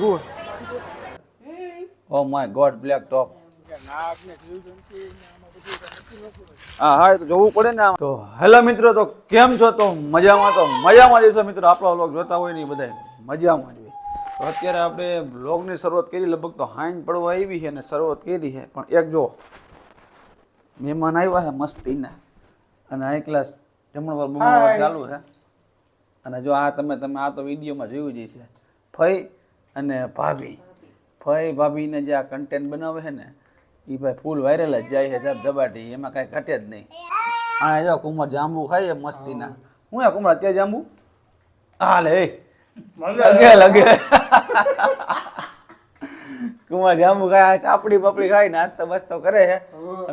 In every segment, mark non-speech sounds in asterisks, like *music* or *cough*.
Good oh my god, black top હા હા તો જોવું પડે ને. તો હેલો મિત્રો તો કેમ છો? તો મજામાં તો મજામાં જશો મિત્રો. આપણો વ્લોગ જોતા હોય ને બધા મજામાં જ હોય. તો અત્યારે આપણે વ્લોગની શરૂઆત કરી લગભગ તો હાઈન પડવા આવી છે અને શરૂઆત કરી છે. પણ એક જો મહેમાન આવ્યા છે મસ્તીના. અને હાઈ ક્લાસ જમણવાર બમણવાર ચાલુ છે. અને જો આ તમે તમે આ તો વિડીયોમાં જોયું જ છે ફઈ અને ભાભી. ભાઈ ભાભીને જે આ કન્ટેન્ટ બનાવે છે ને એ ભાઈ ફૂલ વાયરલ જ જાય છે ધબ ધબાટી એમાં કાંઈ ઘટે જ નહીં. આ જો કુમાર જાંબુ ખાય મસ્તીના. હું આ કુમાર અત્યારે જાંબુ? હા. લે લગે લગે. કુમાર જાંબુ ખાય ચાપડી બાપડી ખાઈ નાસ્તો બસ્તો કરે છે.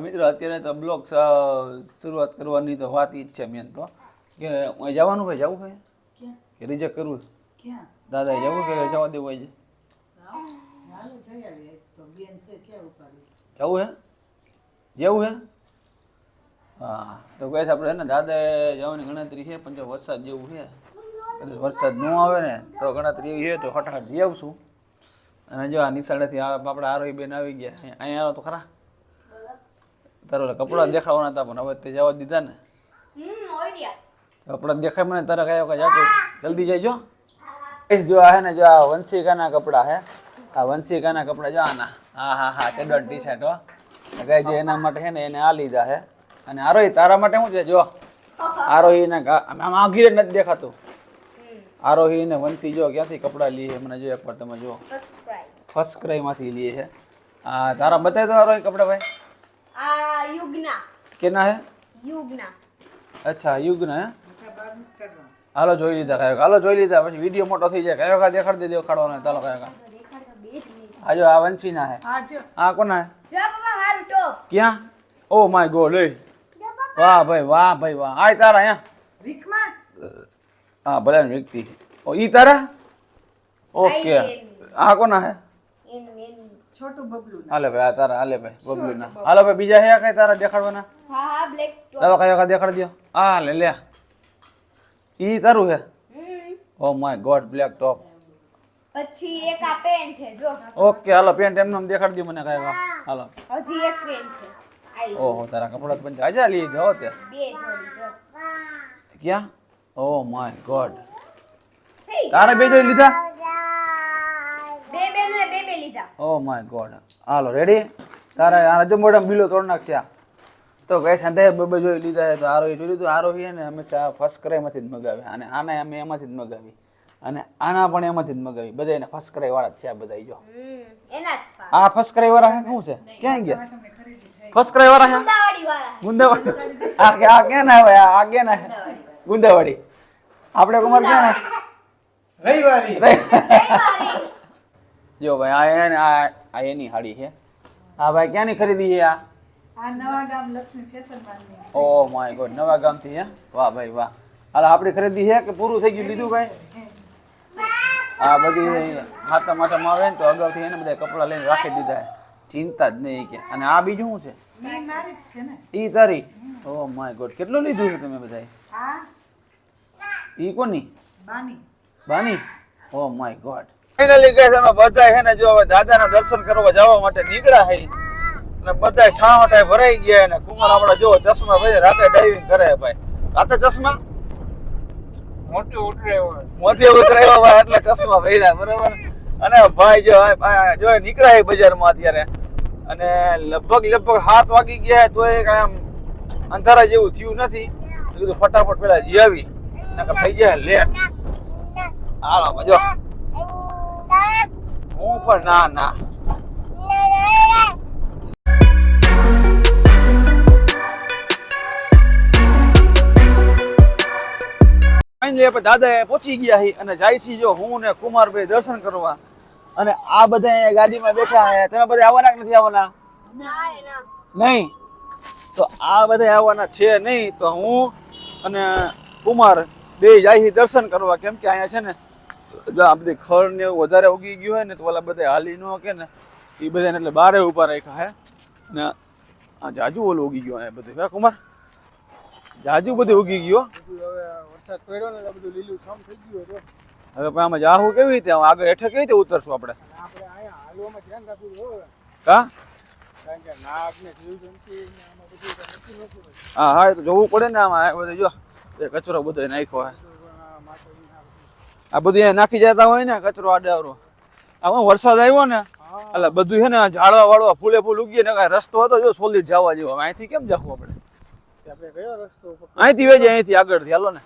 મિત્રો અત્યારે તો બ્લોગ શરૂઆત કરવાની તો વાત ઈ જ છે મેન તો. કે અહીં જવાનું ભાઈ? જવું ભાઈ? કે રિજેક્ટ કરવું? દાદા જવું કે જવા દેવું હોય છે. જવું હે? જેવું હે? હા તો કહે છે આપણે ને દાદા જવાની ગણતરી છે પણ જો વરસાદ જેવું છે વરસાદ ન આવે ને તો ગણતરી એવી છે તો હટાહટ જઈ આવશું અને જો આ નિશાળેથી આપણા આરોહી બેન આવી ગયા અહીં- અહીંયા આવો તો ખરા. તારો કપડાં દેખાવાના હતા પણ હવે તે જવા દીધા ને. કપડાં દેખાય મને તારા કયા વખત જાતો? જલ્દી જઈજો એ જો આ હે ને જો આ વંશિકાના કપડાં હે. આ વંશિકાના કપડા જો આના. હા હા હા ચડો ટી શર્ટ હો. કઈ જે એના માટે છે ને એને આ લીધા હે. અને આરોહી તારા માટે શું છે? જો. આરોહી ને આમ આઘીરે નથી દેખાતું. આરોહી ને વંશી જો ક્યાંથી કપડાં લઈએ છે મને જો એકવાર તમે જો ફર્સ્ટ ક્રાઈ માંથી લઈએ છે આ તારા બતાવી દો આરોહી કપડાં ભાઈ. આ યુગના. કેના હે? યુગના. અચ્છા યુગના હે. હાલો જોઈ લીધા કયો હાલો જોઈ લીધા પછી વીડિયો મોટો થઈ જાય. કયો કા દેખાડી દે દેખાડવાનો ચાલો કયો કા આ જો આ વંશીના હે. આ કોના હે? જો પપ્પા મારું ટોપ ક્યાં? ઓ માય ગોડ એ વાહ ભાઈ વાહ ભાઈ વાહ. આય તારા અહીંયા? હા ભલે ને વ્યક્તિ ઓ ઈ તારા? ઓકે. આ કોના હે? એન એન. હાલે ભાઈ આ તારા હાલે ભાઈ બબલુ ના હાલો ભાઈ બીજા હે કઈ તારા દેખાડવાના? હા હા બ્લેક ટોપ લાવો કયો કા દેખાડી દો હા લે લે ઈ તારું હે? Oh my god black top પછી એક આ પેન્ટ છે જો. ઓકે હાલો પેન્ટ એમને એમ દેખાડી દો મને કાય હાલો. હજી એક પેન્ટ છે. ઓહો તારા કપડા પણ જાજા લઈ જાઓ તે બે જોડી જો. ક્યાં? ઓ માય ગોડ તારે બે જોડી લીધા? બે બે ને બે બે લીધા. ઓ માય ગોડ હાલો રેડી તારે આ રજમ મોઢામાં બિલો તોડ નાખશે આ. તો કઈ સાંધે બબે જોઈ લીધા છે તો આરોહી જોઈ લીધું. આરોહી ને હંમેશા ફર્સ્ટ ક્રાઈમાંથી જ મગાવી. અને આને અમે એમાંથી જ મગાવી. અને આના પણ એમાંથી જ મગાવી. બધા એને ફર્સ્ટ ક્રાઈ વાળા જ છે આ બધા જો. હમ એના જ પા. આ ફર્સ્ટ ક્રાઈ વાળા છે શું છે? ક્યાં ગયા? ફર્સ્ટ ક્રાઈ વાળા હે ગુંદાવાડી આ કે- આ ક્યાં ના હોય? આ ક્યાં ના ગુંદાવાડી આપણે કુમાર ક્યાં ના? રવિવારી. જો ભાઈ આ આ આ એની હાડી છે. હા ભાઈ ક્યાંની ખરીદી છે આ? આ નવા ગામ લક્ષ્મી ફેશન માલની ઓ માય ગોડ નવા ગામથી હે? વાહ ભાઈ વાહ. હાલ આપણી ખરીદી છે કે પૂરું થઈ ગયું લીધું કઈ? આ બધી માતા માથામાં આવે ને તો અગાઉથી એને બધા કપડાં લઈને રાખી દીધા ચિંતા જ નહીં કે. અને આ બીજું શું છે? ઈ ઈ તારી? ઓ માય ગોડ કેટલું લીધું છે તમે બધા ઈ કોની? બાની. બાની? Oh my God. ફાઇનલી કહે અમે બધા છે ને જો હવે દાદાના દર્શન કરવા જવા માટે નીકળ્યા છે અને બધા ઠાવટાઈ ભરાઈ ગયા અને કુમાર આપણા જો ચશ્મા ભાઈ રાતે ડાઇવિંગ કરે ભાઈ. રાતે ચશ્મા? મોટી ઉતરેવો મોટી ઉતરાવ્યા ભાઈ એટલે ચશ્મા પહેર્યા બરાબર? અને ભાઈ જો જો નીકળાય બજારમાં અત્યારે. અને લગભગ લગભગ સાત વાગી ગયા તો એ કાંઈ આમ અંધારા જેવું થયું નથી. કીધું ફટાફટ પેલા જી આવી. નકર થઈ ગયા લેટ. હાલો જો. હું પણ ના ના. ફાઇનલી આપણે દાદા પહોંચી ગયા છીએ અને જાય છે જો હું ને કુમારભાઈ દર્શન કરવા. અને આ બધા અહીંયા ગાડીમાં બેઠા છે તમે બધા આવવાના કે નથી આવવાના? નહીં. તો આ બધા આવવાના છે નહીં. તો હું અને કુમાર બે જાય છે દર્શન કરવા. કેમ કે અહીંયા છે ને આ બધી ખડ ને વધારે ઉગી ગયું હોય ને, તો ઓલા બધા હાલી ન કે ને એ બધાને એટલે બારે ઊભા રાખ્યા હે. ને આ જાજુ ઓલું ઉગી ગયું અહીંયા બધું. હે કુમાર? જાજુ બધું ઉગી ગયું વરસાદ પડ્યો ને એટલે બધું લીલું છમ થઈ ગયું હતું. હવે પણ આમાં જાહું કેવી રીતે? આગળ હેઠે કેવી રીતે ઉતરશું આપણે? આપણે અહીંયા હાલવામાં ધ્યાન રાખવું જોઈએ હા? કારણ કે નાક ને જીવજંતુ ને આમાં બધું નક્કી નહોતું હા હા તો જોવું પડે ને આમાં. બધું જો એ કચરો બધો નાખ્યો હોય. આ બધું. અહીંયા નાખી જતા હોય ને કચરો આડાવરો આમાં વરસાદ આવ્યો ને એટલે બધું છે ને ઝાડવા વાળવા ફૂલે ફૂલ ઉગીએ ને કાંઈ રસ્તો હતો જો સોલિડ જવા જેવો. અહીંથી કેમ જવું આપણે? આપણે રસ્તો અહીંથી વેજે અહીંથી આગળથી. હાલો ને.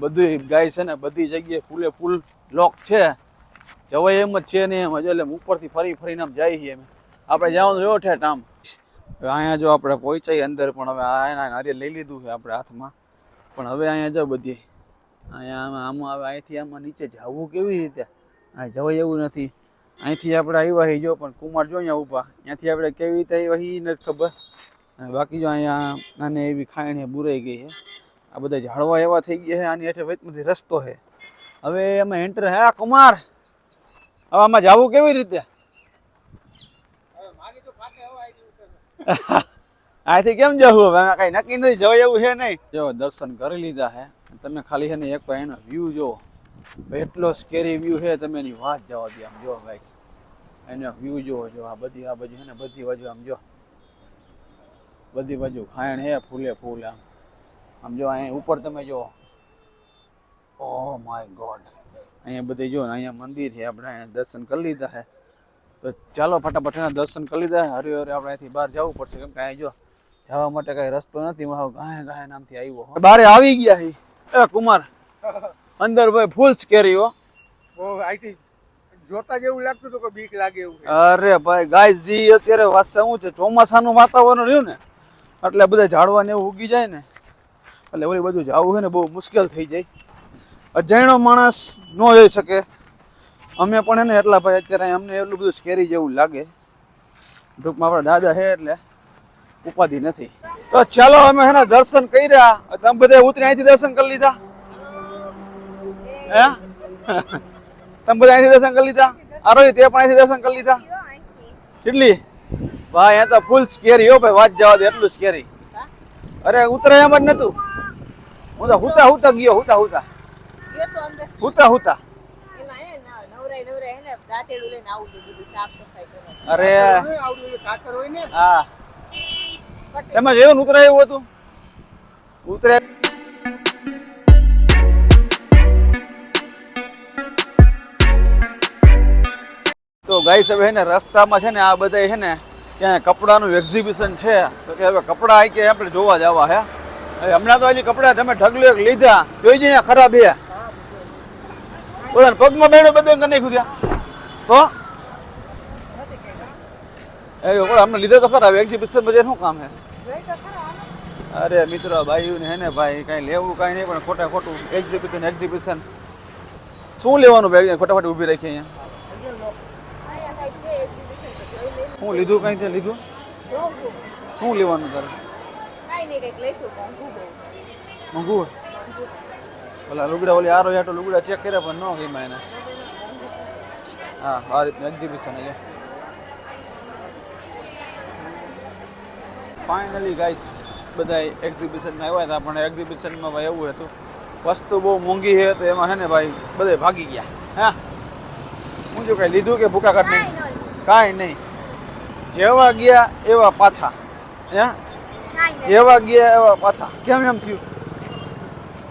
બધું ગાય છે ને બધી જગ્યાએ ફૂલે ફૂલ લોક છે. જવાય એમ જ છે ને એમ જ, એટલે ઉપરથી ફરી ફરીને આમ જાય છીએ અમે. આપણે જવાનું જો ઠેઠ આમ. અહીંયા જો આપણે પહોંચાઈ અંદર, પણ હવે આના એના નારિયેળ લઈ લીધું છે આપણે હાથમાં. પણ હવે અહીંયા જો બધી. અહીંયા આમાં આમાં હવે અહીંથી આમાં નીચે જવું કેવી રીતે? આ જવાય એવું નથી. અહીંથી આપણે આવ્યા હી જો, પણ કુમાર જો અહીંયા ઊભા. ત્યાંથી આપણે કેવી રીતે આવ્યા એ નથી ખબર. બાકી જો અહીંયા નાની એવી ખાણી બુરાઈ ગઈ છે. આ બધા ઝાડવા એવા થઈ ગયા છે, આની હેઠે વચમાંથી રસ્તો છે. હવે એમાં એન્ટર હે, કુમાર, હવે આમાં જવું કેવી રીતે. *laughs* અહીંથી કેમ જવું? હવે કઈ નક્કી નથી, જવાય એવું છે નહીં. જો, દર્શન કરી લીધા છે. તમે ખાલી છે ને એક વાર એનો વ્યૂ જો એટલો સ્કેરી વ્યૂ છે, તમે એની વાત જવા દે આમ. જો ગાઈસ એનો વ્યૂ જોવો જો, આ બધી, આ બાજુ છે ને, બધી બાજુ આમ જો. બધી બાજુ ખાયણ હે ફૂલે ફૂલ આમ. આમ જો અહીંયા ઉપર તમે જો. ઓ માય ગોડ અહીંયા બધી જો અહીંયા મંદિર છે આપણે અહીંયા દર્શન કરી લીધા છે. તો ચાલો ફટાફટ એના દર્શન કરી લીધા હરે હરે આપણે અહીંથી બહાર જવું પડશે. કેમ કે અહીંયા જો જવા માટે કઈ રસ્તો નથી. મારો ગાય ગાય નામથી આવ્યો બારે આવી ગયા હી એ કુમાર અંદર ભાઈ ફૂલ સ્કેરી હો. અહીંથી જોતા જેવું લાગતું હતું કે બીક લાગે એવું અરે ભાઈ ગાય જી અત્યારે વાત શું છે? ચોમાસાનું વાતાવરણ રહ્યું ને એટલે બધા ઝાડવા ને એવું ઉગી જાય ને. એટલે ઓલી બધું જવું છે ને બહુ મુશ્કેલ થઈ જાય. અજાણ્યો માણસ ન જઈ શકે. અમે પણ એને એટલા ભાઈ અત્યારે અમને એટલું બધું સ્કેરી જેવું લાગે. ટૂંકમાં આપણા દાદા છે એટલે ઉપાધિ નથી. તો ચાલો અમે એના દર્શન કર્યા. તમે બધા ઉતરી અહીંથી દર્શન કરી લીધા? હે? તમે બધા અહીંથી દર્શન કરી લીધા? આરોહી, તે પણ અહીંથી દર્શન કરી લીધા? કેટલી? ભાઈ, અહીંયા તો ફૂલ સ્કેરી હો ભાઈ. વાત જવા દે, એટલું સ્કેરી અરે ઉતરે એમ જ નતું. હું તો હુતા હુતા ગયો હુતા હુતા. ગયો તો અંદર. હુતા હુતા. એમાં હે ને નવરાય નવરાય હે ને દાંતેડું લઈને આવું હતું બધું સાફ સફાઈ કરવા અરે. આવડું આવડું ઓલું કાતર હોય ને. હા. એમાં જેવું ઉતરાય એવું હતું. ઉતરે તો ગાઈસ હવે છે ને રસ્તામાં છે ને આ બધા છે ને ત્યાં કપડાનું એક્ઝિબિશન છે. તો કે હવે કપડા આઈ કે આપણે જોવા જવા હે. હમણાં તો હજી કપડા તમે ઢગલો એક લીધા જોઈ જઈએ ખરાબ હે બોલો પગમાં બેડો બધે કરી નાખ્યું ત્યાં. તો? એ બોલો હમણાં લીધા તો ખરાબ એક્ઝિબિશન બધે શું કામ હે અરે મિત્રો ભાઈ ને હે ભાઈ, કાંઈ લેવું, કાંઈ નહીં, પણ ખોટા ખોટું એક્ઝિબિશન એક્ઝિબિશન શું લેવાનું ભાઈ ફટાફટ ઊભી રાખી અહીંયા? શું લીધું, કાંઈ ત્યાં લીધું? શું લેવાનું તારે? કાંઈ નહીં કંઈક લઈશું મોંઘું બહુ. મોંઘું ઓલા લુગડા ઓલી આરો યાટો લુગડા ચેક કર્યા પણ ન ગઈ એને. હા આ રીતનું એક્ઝિબિશન છે. ફાઇનલી ગાઈસ બધા એક્ઝિબિશનમાં આવ્યા હતા પણ એક્ઝિબિશનમાં ભાઈ એવું હતું. વસ્તુ બહુ મોંઘી છે તો એમાં છે ને ભાઈ બધે ભાગી ગયા. હા? હું જો કાંઈ લીધું કે ભૂકા કાઢ નહીં કાંઈ નહીં. જેવા ગયા એવા પાછા. હે? જેવા ગયા એવા પાછા. કેમ એમ થયું?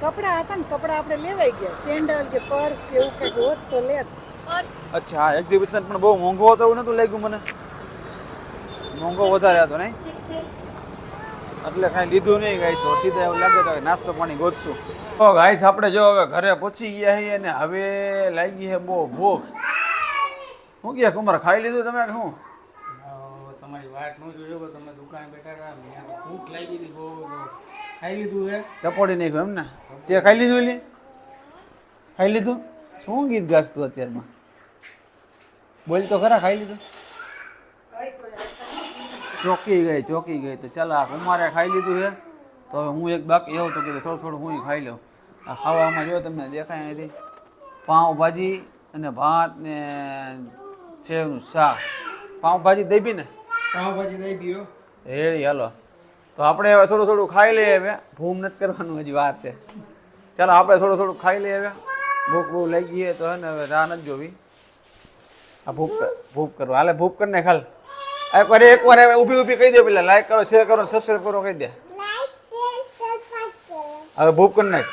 કપડા હતા ને કપડા આપણે લેવાઈ ગયા. સેન્ડલ કે પર્સ કે એવું કંઈક હોત તો લેત. અચ્છા એક્ઝિબિશન પણ બહુ મોંઘો હતો એવું નતું લાગ્યું મને. મોંઘો વધારે હતો નહીં? એટલે કાંઈ લીધું નહીં ગાઈસ તો એવું લાગે તો નાસ્તો પાણી ગોતશું. તો ગાઈસ આપણે જો હવે ઘરે પહોંચી ગયા છીએ અને હવે લાગી છે બહુ ભૂખ. શું કહે કુમાર ખાઈ લીધું તમે શું? તમારી નો જોયો કે તમે દુકાન બેઠા રહ્યા મેં ભૂખ લાગી હતી, બહુ ખાઈ લીધું હે. ચપોડી નાખ્યું એમ ને? તે ખાઈ લીધું એલી? ખાઈ લીધું? શું ગીત ગાજતું અત્યારમાં? બોલ તો ખરા, ખાઈ લીધું? ચોકી ગઈ ચોકી ગઈ. તો ચાલ, આ કુમારે ખાઈ લીધું છે તો હવે હું એક બાકી એવો તો કીધું, થોડું થોડું હું ખાઈ લઉં. આ ખાવામાં જો તમને દેખાય અહીંથી પાઉંભાજી અને ભાત ને સેવનું શાક. પાઉંભાજી દઈ ને. પાવભાજી દઈ ગયો રેડી હાલો. તો આપણે હવે થોડું થોડું ખાઈ લઈએ હવે. ભૂમ નથી કરવાનું હજી વાર છે. ચાલો આપણે થોડું થોડું ખાઈ લઈએ હવે. ભૂખ બહુ લઈ ગઈએ તો હે ને હવે રાહ નથી જોવી. આ ભૂખ કર- ભૂખ કરો હાલે ભૂખ કરી ખાલ. એક વાર એક વાર ઊભી ઊભી કહી દે પેલા. લાઈક કરો શેર કરો સબસ્ક્રાઈબ કરો કહી દે. હવે ભૂખ કરી નાખ.